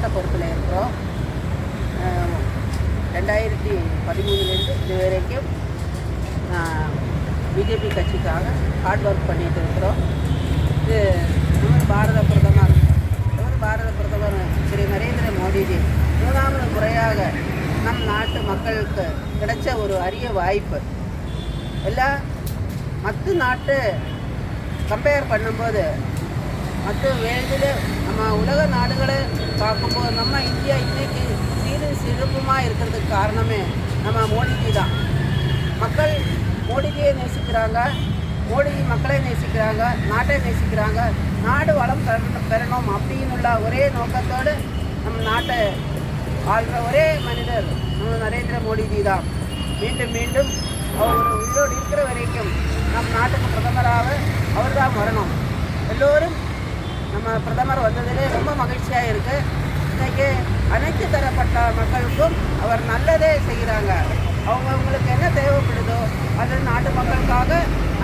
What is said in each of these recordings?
மாவட்ட பொறுப்பில் இருக்கிறோம் ரெண்டாயிரத்தி பதிமூணுலேருந்து இது வரைக்கும் பிஜேபி கட்சிக்காக ஹார்ட் ஒர்க் பண்ணிட்டு இருக்கிறோம். இது நம்ம பாரத பிரதமர் நம்ம பாரத பிரதமர் ஸ்ரீ நரேந்திர மோடிஜி மூணாவது முறையாக நம் நாட்டு மக்களுக்கு கிடைச்ச ஒரு அரிய வாய்ப்பு. எல்லா மற்ற நாட்டு கம்பேர் பண்ணும்போது மற்ற வேர்ல்டில் நம்ம உலக நாடுகளை பார்க்கும்போது நம்ம இந்தியா இன்றைக்கி சீரு சிறப்புமாக இருக்கிறதுக்கு காரணமே நம்ம மோடிஜி தான். மக்கள் மோடிஜியை நேசிக்கிறாங்க மோடிஜி மக்களை நேசிக்கிறாங்க நாட்டை நேசிக்கிறாங்க நாடு வளம் பெறணும் பெறணும் அப்படின்னு உள்ள ஒரே நோக்கத்தோடு நம்ம நாட்டை ஆள்ற ஒரே மனிதர் நம்ம நரேந்திர மோடிஜி தான். மீண்டும் மீண்டும் அவர் உயிரோடு இருக்கிற வரைக்கும் நம் நாட்டுக்கு பிரதமராக அவர் தான் வரணும். எல்லோரும் நம்ம பிரதமர் வந்ததிலே ரொம்ப மகிழ்ச்சியாக இருக்குது இன்னைக்கு அனைத்து தரப்பட்ட மக்களுக்கும் அவர் நல்லதே செய்கிறாங்க அவங்கவுங்களுக்கு என்ன தேவைப்படுதோ அது நாட்டு மக்களுக்காக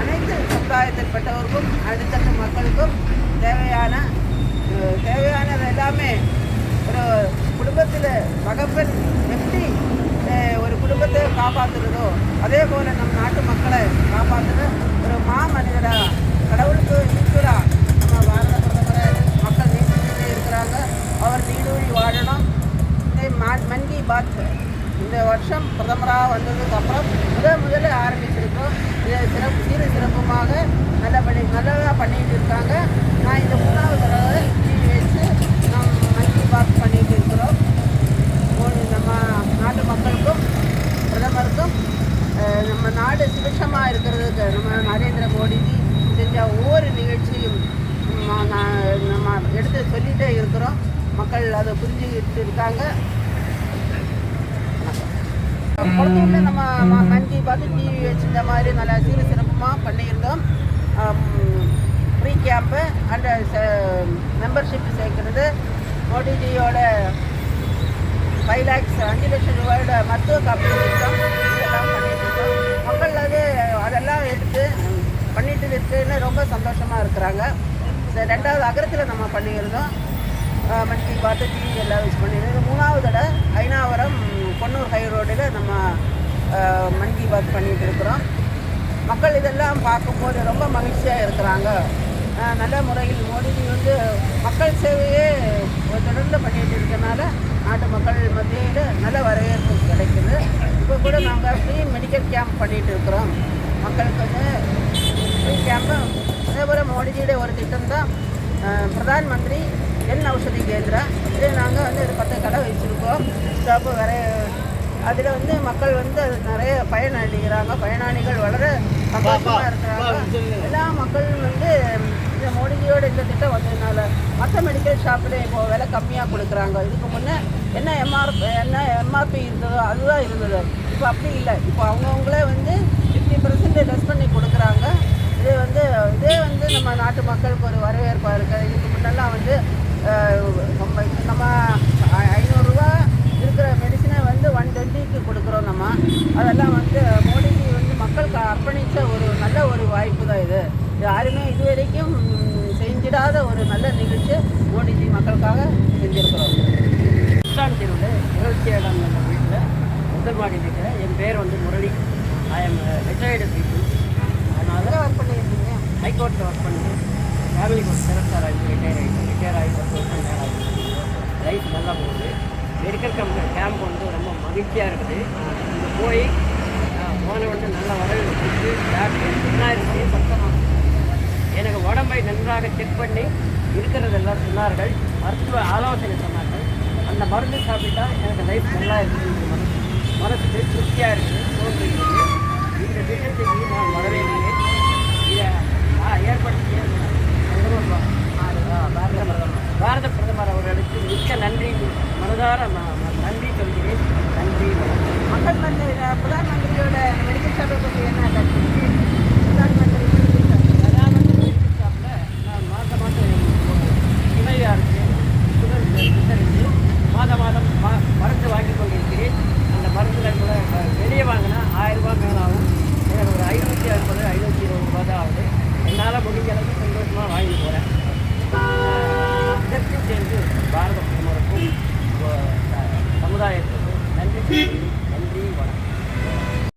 அனைத்து சமுதாயத்தில்பட்டவருக்கும் அடுத்தடுத்த மக்களுக்கும் தேவையான தேவையானது எல்லாமே ஒரு குடும்பத்தில் மகப்பெண் எப்படி ஒரு குடும்பத்தை காப்பாற்றுறதோ அதே போல் நம் நாட்டு மக்களை காப்பாற்றுற ஒரு மா மனிதராக கடவுளுக்கு ஈக்குவலா நம்ம பாரத பிரதமரை மக்கள் நேசிச்சுட்டே இருக்கிறாங்க அவர் நீடூழி வாழணும் இந்த மா- மன் கி பாத் இந்த வருஷம் பிரதமராக வந்ததுக்கு அப்புறம் முதல் முதல்ல ஆரம்பிச்சிருக்கோம். இதை சிறப்பு சீர சிறப்புமாக நல்லபடி நல்லா பண்ணிட்டு இருக்காங்க. நான் இந்த மூணாவது தடவை டிவி வச்சு நாம் மன் கி பாத் பண்ணிட்டு இருக்கிறோம். நம்ம நாட்டு மக்களுக்கும் பிரதமருக்கும் நம்ம நாடு சுபிட்சமாக இருக்கிறதுக்கு நம்ம நரேந்திர மோடிஜி செஞ்ச ஒவ்வொரு நிகழ்ச்சியும் நான் நம்ம எடுத்து சொல்லிகிட்டே இருக்கிறோம். மக்கள் அதை புரிஞ்சுக்கிட்டு இருக்காங்க. குழந்தைங்கள நம்ம ம- மன் கி டிவி வச்சு இந்த மாதிரி நல்லா சீர சிறப்புமாக பண்ணியிருந்தோம். ஃப்ரீ கேம்ப்பு அண்ட் மெம்பர்ஷிப் சேர்க்கறது. மோடிஜியோட ஃபைவ் லேக்ஸ் அஞ்சு லட்சம் ரூபாயோட மருத்துவ காப்பீடு திட்டம் இதெல்லாம் பண்ணிட்டு மக்கள் அது அதெல்லாம் எடுத்து பண்ணிட்டு இருக்குன்னு ரொம்ப சந்தோஷமாக இருக்கிறாங்க. ரெண்டாவது அகரத்தில் நம்ம பண்ணியிருந்தோம். அஹ், பார்த்து பாத்து டிவி எல்லாம் யூஸ் பண்ணியிருந்தோம் மூணாவது தடவை ஐநாவரம் பொன்னூர் ஹை ரோடில் நம்ம அஹ், மன் கி பாத் பண்ணிகிட்டு இருக்கிறோம். மக்கள் இதெல்லாம் பார்க்கும்போது ரொம்ப மகிழ்ச்சியாக இருக்கிறாங்க. நல்ல முறையில் மோடிஜி வந்து மக்கள் சேவையே ஒரு தொடர்ந்து பண்ணிகிட்டு இருக்கனால நாட்டு மக்கள் மத்தியில் நல்ல வரவேற்பு கிடைக்குது. இப்போ கூட நாங்கள் ஃப்ரீ மெடிக்கல் கேம்ப் பண்ணிகிட்டு இருக்கிறோம். மக்களுக்கு வந்து ஃப்ரீ கேம்ப்பு அதே போல் மோடிஜியோட ஒரு திட்டம் தான் பிரதான் மந்திரி ஜன் ஔஷதி கேந்திரா இது நாங்கள் வந்து ஒரு பத்து கடை வச்சுருக்கோம். ஸ்டாப்பு வேற அதில் வந்து மக்கள் வந்து அது நிறைய பயனடைகிறாங்க. பயனாளிகள் வளர சந்தோஷமாக இருக்கிறாங்க. எல்லா மக்களும் வந்து இந்த மோடிஜியோட இந்த திட்டம் வந்ததுனால மற்ற மெடிக்கல் ஷாப்பில் இப்போ விலை கம்மியாக கொடுக்குறாங்க. இதுக்கு முன்னே என்ன எம்ஆர்பி என்ன எம்ஆர்பி இருந்ததோ அதுதான் இருந்தது. இப்போ அப்படி இல்லை. இப்போ அவங்கவுங்களே வந்து ஃபிஃப்டி பர்சன்ட் லெஸ் பண்ணி கொடுக்குறாங்க. இது வந்து இதே வந்து நம்ம நாட்டு மக்களுக்கு ஒரு வரவேற்பாக இருக்குது இதுக்கு முன்னெல்லாம் வந்து நம்ம ஐநூறுரூவா இருக்கிற மெடிசனை வந்து ஒன் டுவெண்ட்டிக்கு கொடுக்குறோம் நம்ம. அதெல்லாம் வந்து மோடிஜி வந்து மக்களுக்கு அர்ப்பணித்த ஒரு நல்ல ஒரு வாய்ப்பு தான் இது. யாருமே இதுவரைக்கும் செஞ்சிடாத ஒரு நல்ல நிகழ்ச்சி மோடிஜி மக்களுக்காக செஞ்சுருக்கிறோம். கிருஷ்ணான் தெருவில் இருபத்தி ஏழாம் வீட்டில். முதல் மாடியில் இருக்கிறேன் என் பேர் வந்து Murali. I am retired people அதனால் ஒர்க் பண்ணியிருக்கீங்க ஹைகோர்ட்டில் ஒர்க் பண்ணி ஃபேமிலி கோர்ட் சிறப்பாக ஆகி ரிட்டையர் ஆகிட்டு ரிட்டையர் ஆகி பத்து வருஷம் மேலே ஆகிடுச்சு லைஃப் நல்லா போகுது மெடிக்கல் கேம்ப் கேம்ப் திருப்தியாக மகிழ்ச்சியாக இருக்குது. இங்கே போய் போன உடனே நல்ல வரவேற்பு கொடுத்து டாக்டர் என்ன சத்தமாக எனக்கு உடம்பை நன்றாக செக் பண்ணி இருக்கிறதெல்லாம் சொன்னார்கள். மருத்துவ ஆலோசனை சொன்னார்கள். அந்த மருந்து சாப்பிட்டா எனக்கு லைஃப் நல்லா இருக்குது மனசு மனசுக்கு திருப்தியாக இருக்குது. தோன்றுகிறது இந்த திட்டத்துக்கு நான் வரவேற்கிறேன். இதை ஆ, ஏற்படுத்திய பிரதமர் பாரத பிரதமர் பாரத பிரதமர் அவர்களுக்கு மிக்க நன்றி. மனதார ம- ம- நன்றி சொல்கிறேன். மக்கள் மந்திரி பிரதான் மந்திரியோட மெடிக்கல் ஷாப்பை பற்றி என்ன கருத்து Pradhan Mantri medical shop. பிரதாமர் medical ஷாப்பில் நான் மாதம் மாதம் சுமையாக இருக்கேன் சுகர் இருக்கு மாதம் மாதம் ம மருந்து வாங்கி கொண்டிருக்கிறேன் அந்த மருந்தில் கூட வெளியே வாங்கினா ஆயிரம் ரூபாய் மேலே ஆகும் எனக்கு ஒரு ஐநூற்றி அறுபது ஐநூற்றி இருபது ரூபா தான் ஆகுது என்னால் முடிஞ்ச அளவுக்கு சந்தோஷமாக வாங்கி போகிறேன் இதற்கு சேர்ந்து பாரத பிரதமருக்கும் உ- சமுதாயத்துக்கும் நன்றி சொல்லி